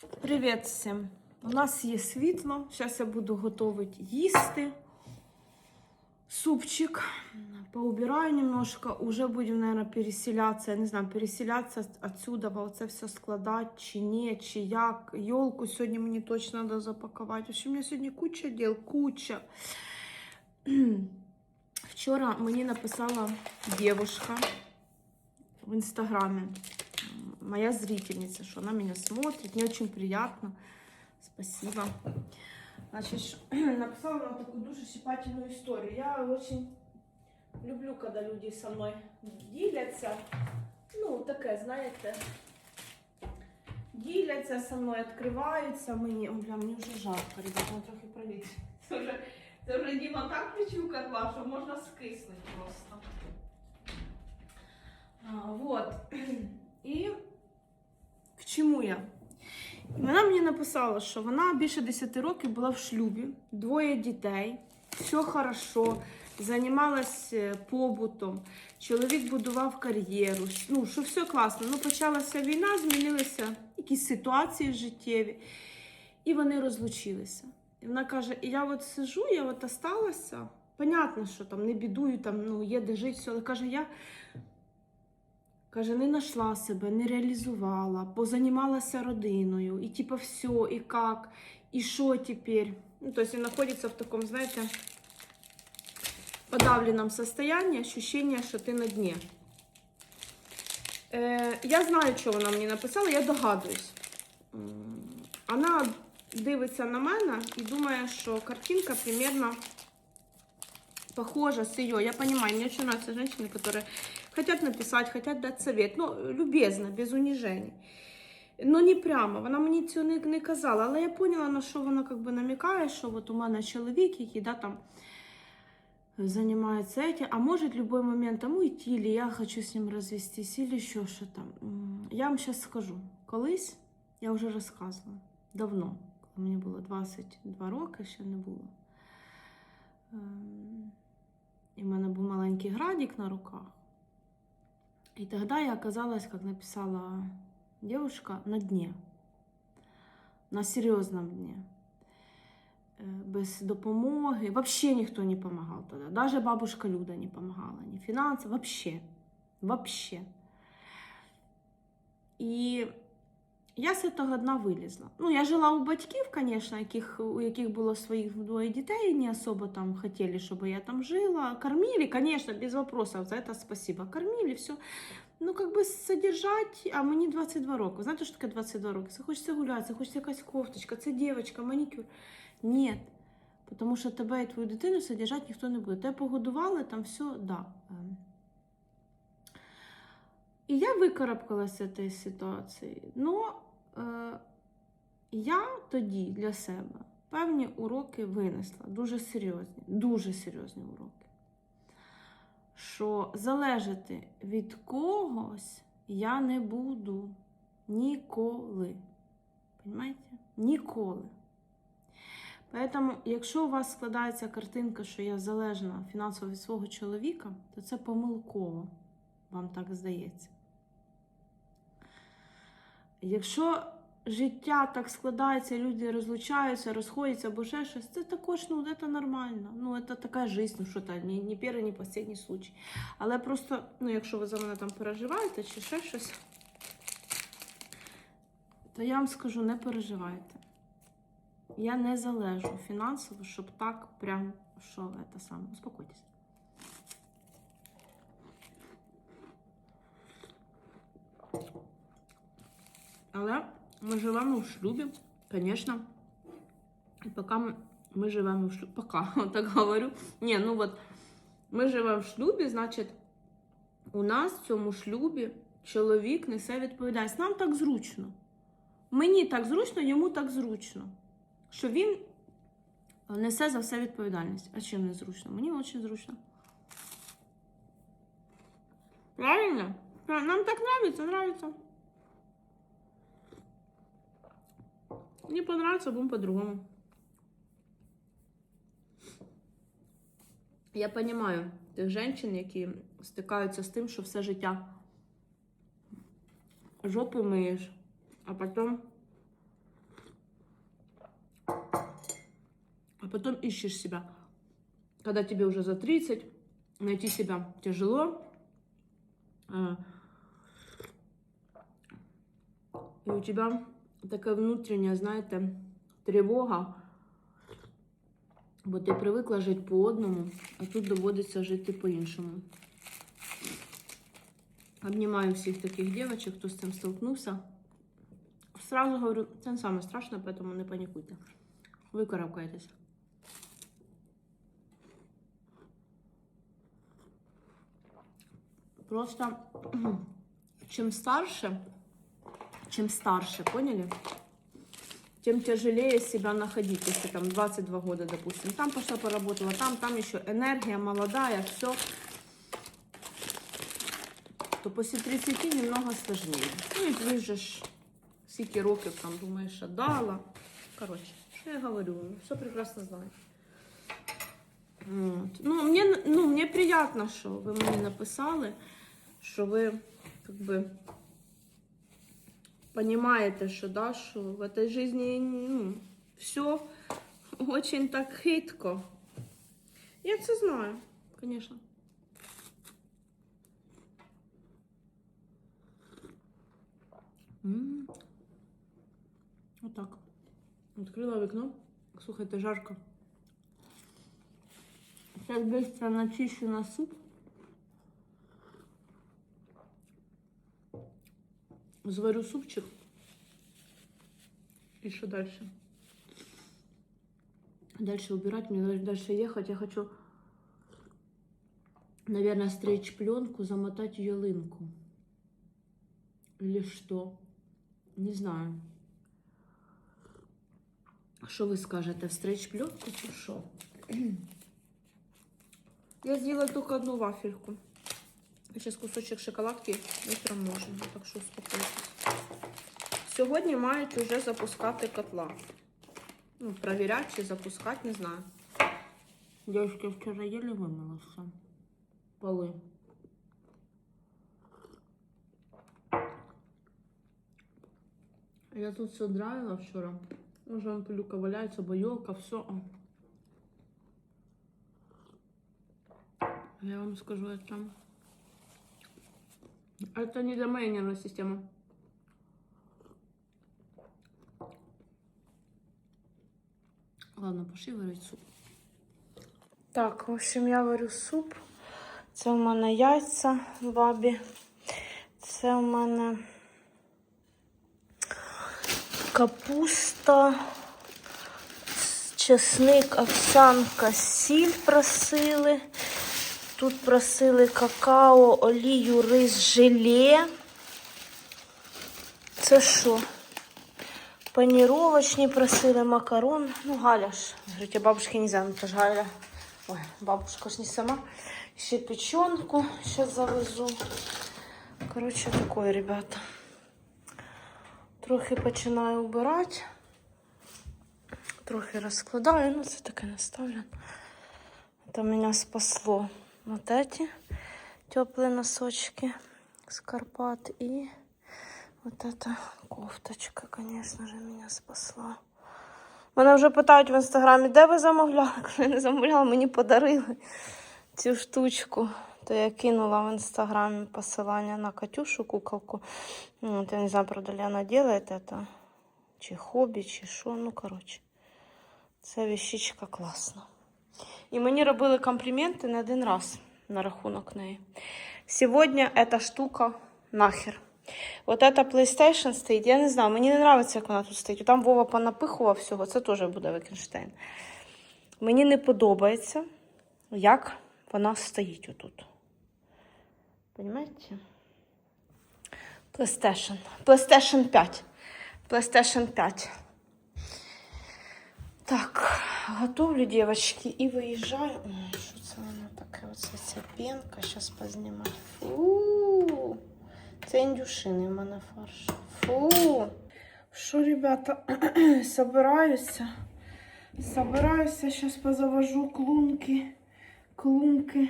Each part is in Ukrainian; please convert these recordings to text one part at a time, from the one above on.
Привіт всім! У нас є світло. Зараз я буду готувати їсти. Супчик. Поубираю немножко. Уже будем, наверное, переселяться. Я не знаю, переселяться отсюда, оце все складати, чи ні, чи як. Йолку сьогодні мені точно треба запакувати. В общем, у мене сьогодні куча діл, куча. Вчора мені написала девушка в инстаграме, моя зрительница, что она меня смотрит, мне очень приятно, спасибо. Значит, ш- написала нам такую душесипательную историю. Я очень люблю, когда люди со мной діляться. Ну, таке, знаєте, діляться со мною, відкриваються мені. О, бля, мені вже жарко, ребята, мене трохи проліт. Це вже, це вже Діма так причукала, що можна скиснути просто. А, вот. І к чому я? І Вона мені написала, що вона більше 10 років була в шлюбі, двоє дітей, все хорошо, займалась е, побутом, чоловік будував кар'єру, ну, що все класно. Ну, почалася війна, змінилися якісь ситуації життєві, і вони розлучилися. І вона каже: і я от сижу, я от осталася. Понятно, що там не бідую, там ну, є де жити, все, але каже, я Каже, не знайшла себе, не реалізувала, позанімалася родиною, і типа все, і як, і що тепер. Ну, то есть він знаходиться в такому, знаєте, подавленном состоянии, ощущение, що ти на дні. Е, я знаю, що вона мені написала, я догадуюсь. Вона дивиться на мене і думає, що картинка примерно похожа с ее. Я понимаю, мне очень нравятся женщины, которые хотят написать, хотят дать совет. Ну, любезно, без унижений. Ну, не прямо, вона мені цього не, не казала, але я поняла, на що вона как би намікає, що от у мене чоловік, який да, там займається этим, а може в будь-який момент там уйти, или я хочу з ним розвестись, или що там. Я вам зараз скажу. Колись я вже розказувала, давно, коли мені було 22 роки, ще не було. Ем, І в мене був маленький градик на руках. И тогда я оказалась, как написала девушка, на дне. На серьезном дне. Э, Без допомоги. Вообще никто не помогал тогда. Даже бабушка Люда не помогала. Ни финансово. Вообще. Вообще. І я з цього дна вилізла. Ну, я жила у батьків, звісно, яких, у яких було своїх двоє дітей, не особо там хотіли, щоб я там жила. Кормили, звісно, без вопросов, за це спасибо. Кормили, все. Ну, как бы содержать, а мені 22 роки. Знаєте, що таке 22 роки? Це хочеться гуляти, це хочеться якась кофточка, це дівчинка, манікюр. Ні. Тому що тебе і твою дитину содержати ніхто не буде. Тебе погодували, там все, да. І я викарабкалася з цієї ситуації. Е, я тоді для себе певні уроки винесла, дуже серйозні, дуже серйозні уроки. Що залежати від когось я не буду ніколи. Понимаєте? Ніколи. Поэтому, якщо у вас складається картинка, що я залежна фінансово від свого чоловіка, то це помилково, вам так здається. Якщо життя так складається, люди розлучаються, розходяться або ще щось, це також ну, це нормально. Ну, це така життя, ну що та, ні, ні перший, ні останній случай. Але просто, ну, якщо ви за мене там переживаєте чи ще щось, то я вам скажу, не переживайте. Я не залежу фінансово, щоб так прям, що це саме. Успокойтесь. Але ми живемо в шлюбі, звісно. І поки ми, живемо в шлюбі, поки, так говорю. Ні, ну от ми живемо в шлюбі, значить, у нас в цьому шлюбі чоловік несе відповідальність. Нам так зручно. Мені так зручно, йому так зручно. Що він несе за все відповідальність. А чим не зручно? Мені дуже зручно. Правильно? Нам так нравится, нравится. Не понравится, будем по-другому. Я понимаю тих женщин, які стикаються з тим, що все життя жопу миєш, а потім а потім ищеш себе. Когда а, тебе уже за 30, найти себя тяжело. И у тебя такая внутренняя, знаете, тревога. Бо ти привикла жити по одному, а тут доводиться жити по-іншому. Обнімаю всіх таких дівчат, хто з цим столкнувся. Сразу говорю, це не саме страшне, поэтому не панікуйте. Ви карабкаєтесь. Просто чем старше, чем старше, поняли? Тем тяжелее себя находить, если там 22 года, допустим. Там пошла поработала, там, там еще энергия молодая, все. То после 30 немного сложнее. Ну и ты же ж скільки років там думаєш, отдала. Короче, що я говорю, все прекрасно знаю. От. Ну, мені, ну, мені приємно, що ви мені написали, що ви как бы понимаете, що, да, що в этой жизни ну, все очень так хитко. Я це знаю, конечно. М. Вот так. Открыла вікно. Слухайте, жарко. Сейчас быстро начищу на суп. Зварю супчик. И что дальше? Дальше убирать, мне дальше ехать. Я хочу, наверное, стричь пленку, замотать ялинку. Или что? Не знаю. Що ви скажете? Встречь пленку чи що? Я з'їла тільки одну вафельку. Зараз кусочок шоколадки утром можна, так що успокойтесь. Сьогодні мають вже запускати котла. Ну, провіряти чи запускати, не знаю. Дівчатки, вчора єлі вимилася. Поли. Я тут все драила вчора. Уже он пилюка валяется, боелка, все. Я вам скажу, это... Это не для моей нервной системы. Ладно, пошли варить суп. Так, в общем, я варю суп. Це в мене яйця бабі. Це в мене капуста, чесник, овсянка, сіль просили. Тут просили какао, олію, рис, желе. Це що? Паніровочні просили макарон. Ну, Галя ж. Говорить, а бабушке нельзя, ну то ж Галя. Ой, бабушка ж не сама. Ще печенку сейчас завезу. Короче, такое, ребята. Трохи починаю убирати. Трохи розкладаю, ну це таке наставлено. Это меня спасло. Вот эти теплые носочки с Карпат. И вот эта кофточка, конечно же, меня спасла. Мене вже питають в інстаграмі, де ви замовляли? Кажу, я не замовляла, мені подарили цю штучку. То я кинула в інстаграмі посилання на Катюшу куколку. Ну, от я не знаю, правда ли вона делает это. Чи хобі, чи що. Ну, коротше. Це вещичка класна. І мені робили компліменти не один раз на рахунок неї. Сьогодні ця штука нахер. Вот эта PlayStation стоїть, я не знаю, мені не подобається, як вона тут стоїть. Там Вова понапихував всього, це теж буде Викенштейн. Мені не подобається, як вона стоїть отут. Понимаете? PlayStation. PlayStation 5. PlayStation 5. Так, готовлю, девочки, і виїжджаю. Ой, що це воно таке? Оце ця пенка. Зараз познімаю. Фу. Це індюшини в мене фарш. Фу. Що, ребята, собираюся. Собираюся, зараз позавожу клунки. Клунки.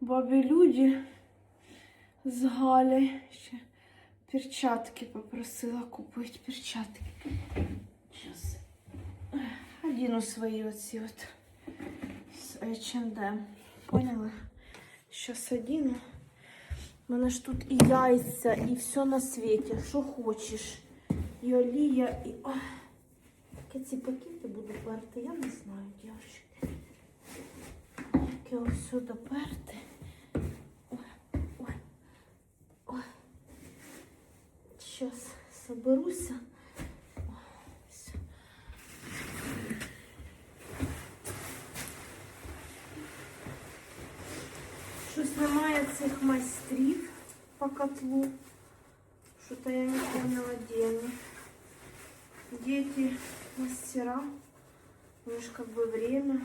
Бабі люди з Галею. Ще перчатки попросила купити. Перчатки. Сейчас. свої оці от з H&M. Поняли? Щас одіну. У мене ж тут і яйця, і все на світі, що хочеш. І олія, і. Ой. Як я ці пакети буду перти, я не знаю, дівчатки. Як я ось сюди перти. Ой, ой, ой. Сейчас соберуся. Щось немає цих по котлу. Что-то я не поняла, где они. Где эти мастера? У них как бы время.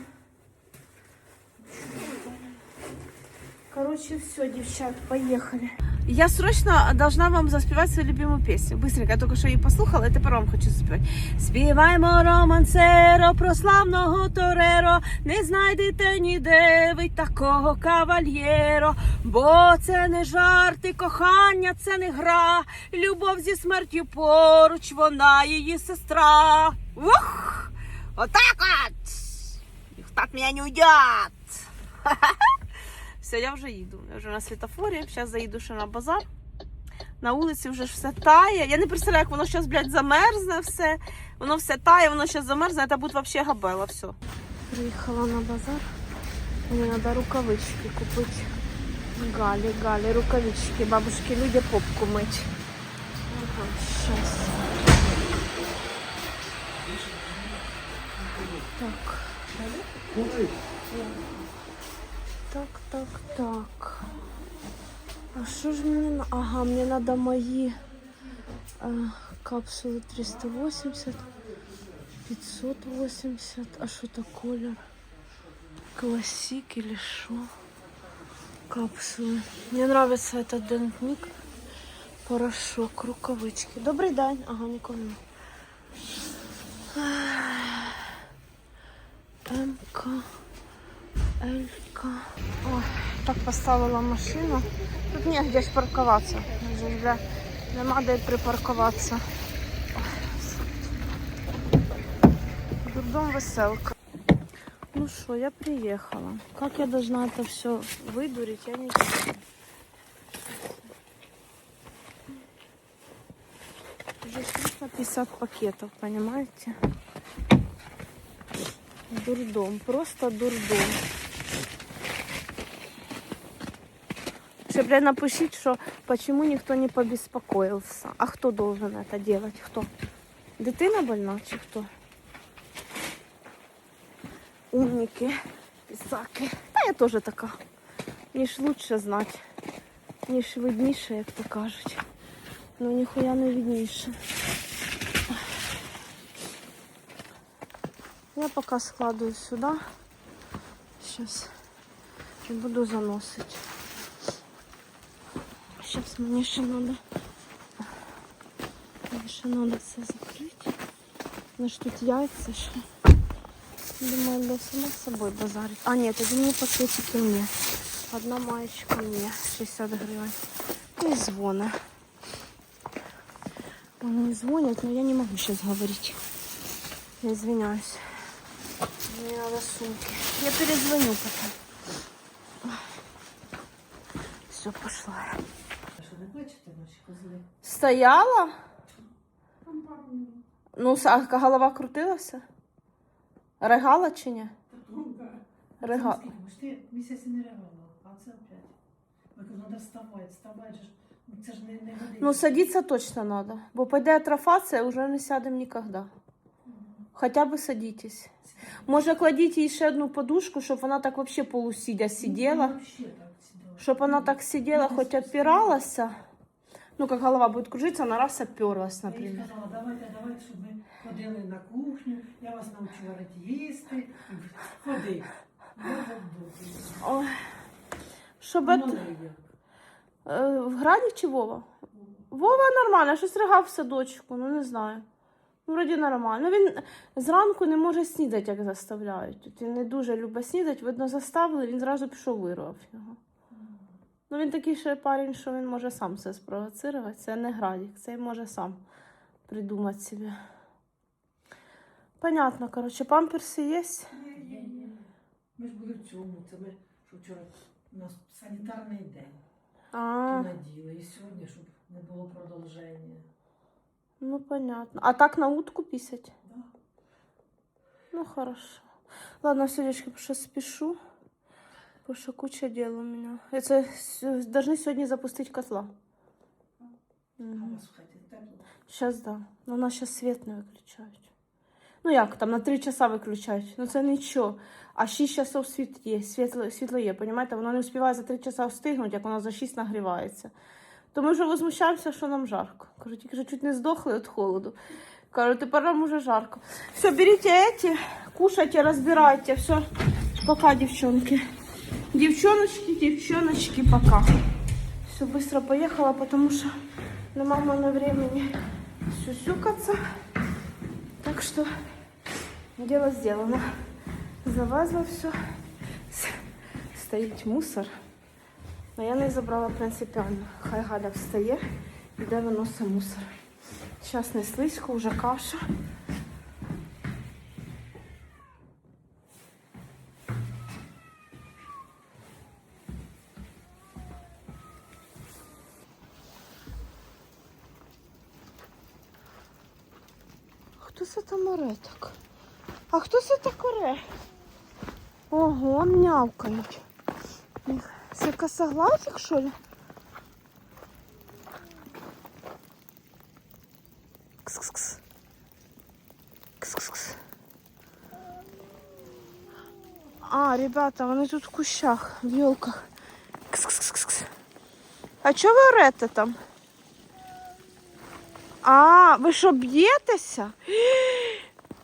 Короче, все, девчат, поехали. Я срочно должна вам заспівати свою любимую песню. Быстренько, я только що її послухала, і тепер вам хочу заспівати. Співаймо романсеро про славного Тореро, не знайдете ніде ви такого кавальєро, бо це не жарти, кохання, це не гра, любов зі смертю поруч, вона її сестра. Ух! Отак от! От мене не уйдет! Все, я вже їду. Я вже на світофорі. Зараз заїду ще на базар. На вулиці вже ж все тає. Я не представляю, як воно зараз, блядь, замерзне все. Воно все тає, воно зараз замерзне, це буде взагалі габела. Все. Приїхала на базар. Мені треба рукавички купити. Галі, Галі, рукавички. Бабушки люди попку мить. Ага, щас. Так. Так, так. А що ж мені. Ага, мені треба мої е, капсули 380, 580. А що це колір? Классик или що? Капсули. Мені нравится этот дентмик. Порошок, рукавички. Добрий день. Ага, нікого нема. МК. Елька. Ой, так поставила машину. Тут негде ж паркуватися. Вже нема де припаркуватися. Дурдом веселка. Ну что, я приехала. Как я должна это все выдурить, я не знаю. Уже 350 пакетов, понимаете? Дурдом, просто дурдом. Ще, блядь, напишіть, що почему ніхто не побеспокоился. А хто должен это делать? Хто? Дитина больна чи хто? Умники, писаки. Та я теж така. Ніж лучше знати, ніж видніше, як то кажуть. Ну ніхуя не видніше. Я пока складываю сюда. Сейчас и буду заносить. Сейчас мне еще надо. Мне ще надо все закрыть. Ну ж тут яйца ще. Думаю, для сама собой базарить. А, нет, один мне пакетики мне. Одна маечка мне. 60 гривен. И звоны. Они звонят, но я не могу сейчас говорить. Я извиняюсь. Мне надо сумки. Я перезвоню потом. Все, пошла. Бачите наші козли? Стояла? Там пару Ну, а голова крутилася? Ригала чи ні? Ж ти місяць не реагувала, а це опять. Я кажу, треба вставати, вставати. Ну, Це ж не, не годиться. Ну, садиться точно надо. Бо пойде атрофація, вже не сядемо ніколи. Хоча б садитесь. Може, кладіть їй ще одну подушку, щоб вона так вообще полусидя сиділа. Ну. Щоб вона так сиділа, хоч опиралася. Ну, як голова буде кружитися, вона раз оперлась, Я їй наприклад. сказала, давайте, давайте, щоб ми ходили на кухню, я вас навчу варити їсти. Ходи. Я. Ой. Щоб як. Е, В Граді чи Вова? Вова нормально, щось ригав в садочку, ну не знаю. Ну, Вроді нормально. Ну, Він зранку не може снідати, як заставляють. Він не дуже любить снідати, видно, заставили, він зразу пішов вирвав його. Ну він такий ще парень, що він може сам все спровоцирувати. Це не Градік, це може сам придумати собі. Понятно, короче, памперси є. Ні, ні, ні. Ми ж були в цьому. Це ми, що вчора у нас санітарний день. А, Наділи. І сьогодні, щоб не було продовження. ну понятно. А так на утку писать? Да. Ну, хорошо. Ладно, все, девочки, потому что спешу. Потому что куча дел у меня. Это с- должны сегодня запустить котла. А у вас в хаті тепло? Сейчас, да. Но у нас сейчас свет не виключають. Ну як, там на 3 часа виключають. Ну це нічого. А 6 часов світ є, світло, світло є, понімаєте? Воно не встигає за 3 часа встигнути, як воно за 6 нагрівається. То ми вже возмущаємося, що нам жарко. Кажу, тільки що чуть не здохли від холоду. Кажу, тепер нам уже жарко. Все, беріть эти, кушайте, розбирайте. Все, пока, девчонки. Девчоночки, девчоночки, пока. Все, быстро поехала, потому что нема в мене времени сюсюкаться. Так что дело сделано. Завезла все. Стоїть мусор. Но я не забрала принципіально. Хай Галя встає, іде виносить мусор. Зараз не слизько, вже каша. Хто це так оре? Ого, м'явкають. Це косоглазик, що ли? Кс-кс-кс. Кс-кс-кс. А, ребята, вони тут в кущах, в елках. Кс-кс-кс-кс. А чого ви орете там? А, ви що б'єтеся?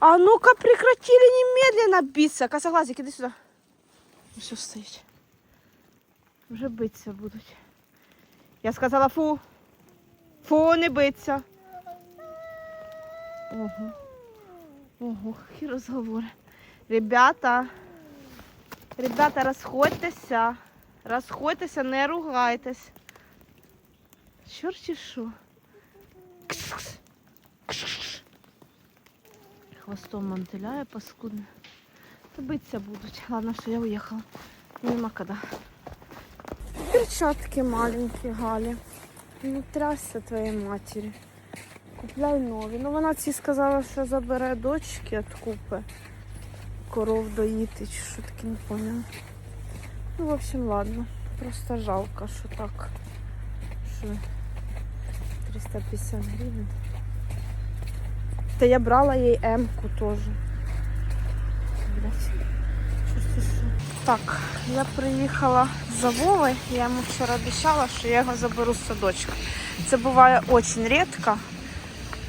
А ну-ка прекратили немедленно биться. Косоглазик, іди сюди. Все стоїть. Вже битися будуть. Я сказала фу. Фу, не биться. Ого. Ого, які розговори. Ребята. Ребята, розходьтеся. Розходьтеся, не ругайтесь. Чорті що. Кс-кс. Хвостом мантиляє паскудне. Биться будуть. Ладно, все, я уехала. Нема коли. Перчатки маленькі, Галі. Не трясся твоєї матері. Купляй нові. Ну вона ці сказала, що забере дочки від купи. Коров доїти, чи що таке не поняла. Ну, в общем, ладно. Просто жалко, що так. Що 350 гривень. Та я брала їй М-ку це що? Так, я приїхала за Вовою. Я йому вчора обіцяла, що я його заберу з садочка. Це буває дуже рідко,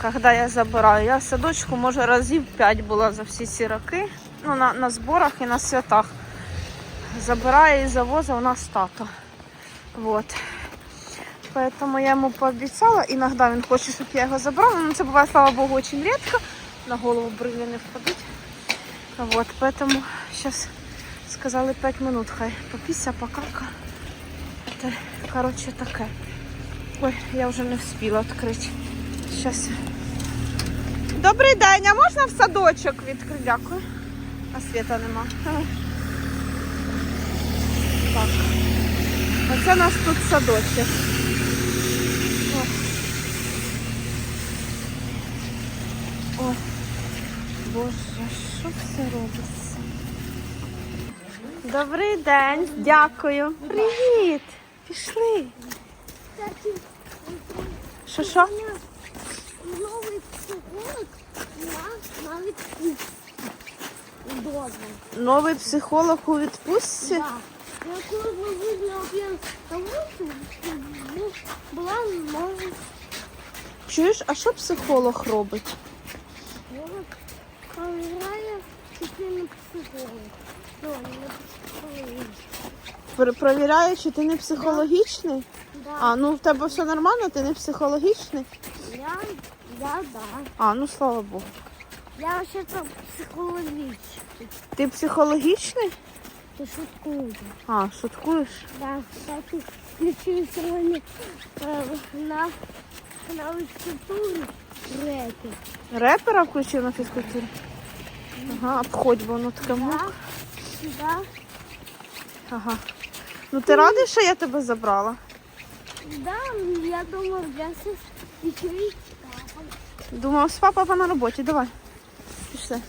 коли я забираю. Я в садочку, може, разів 5 була за всі ці роки. Ну, на, на зборах і на святах. Забираю і завозив у нас тато. Вот. Поэтому я ему пообещала. Иногда он хочет, чтобы я его забрала. Но это бывает, слава богу, очень редко. На голову брыли не впадуть. Вот, поэтому сейчас сказали 5 минут, хай попися, покака. Это, короче, таке. Ой, я вже не встигла відкрити. Сейчас. Добрий день, а можна в садочок відкрити? Дякую. А світа нема. Так. Оце у нас тут садочок. Боже, що це робиться? Добрий день, дякую. Привіт. Пішли. Що що? Новий психолог на, на відпустці. Новий психолог у відпустці? Да. Я коли тому, ну, була може Чуєш, а що психолог робить? психолог. Перевіряє, чи ти Провіряє, чи ти не психологічний? Да. А, ну в тебе все нормально, ти не психологічний? Я, я, да. А, ну слава Богу. Я вообще-то психологічний. Ти психологічний? Ти шуткую. А, шуткуєш? Да, кстати, включили сьогодні е, на, фізкультуру реки. Репера включив на фізкультурі? Ага, обходь, бо воно таке мокре. Да. Да. Ага. Ну ти радий, що я тебе забрала? Да, я думав, сестри і чоловік. Думав, з папа на роботі, давай. Пішли.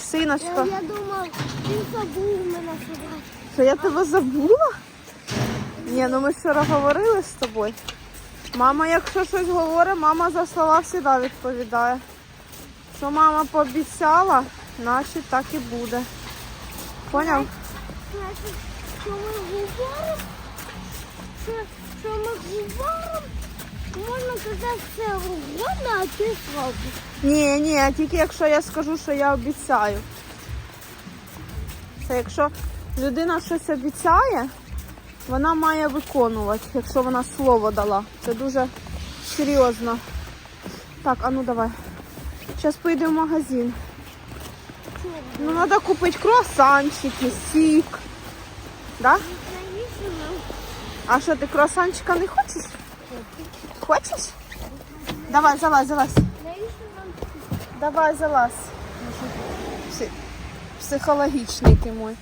Синочка, Я, я думав, він забув мене собрати. що я тебе забула? Ні, ну ми вчора говорили з тобою. Мама, якщо щось говорить, мама за слова завжди відповідає. Що мама пообіцяла, значить так і буде. Поняв? Значить, що ми говоримо, що, що ми говоримо, можна казати все угодно, а ти зробиш. Ні, ні, тільки якщо я скажу, що я обіцяю. Це якщо людина щось обіцяє, вона має виконувати, якщо вона слово дала. Це дуже серйозно. Так, а ну давай. Зараз поїду в магазин. Ну, треба купити круасанчики, сік. Да? А що, ти круасанчика не хочеш? Хочеш? Давай, залазь, залазь. Давай залазь. Пси- Психологічний ти мой.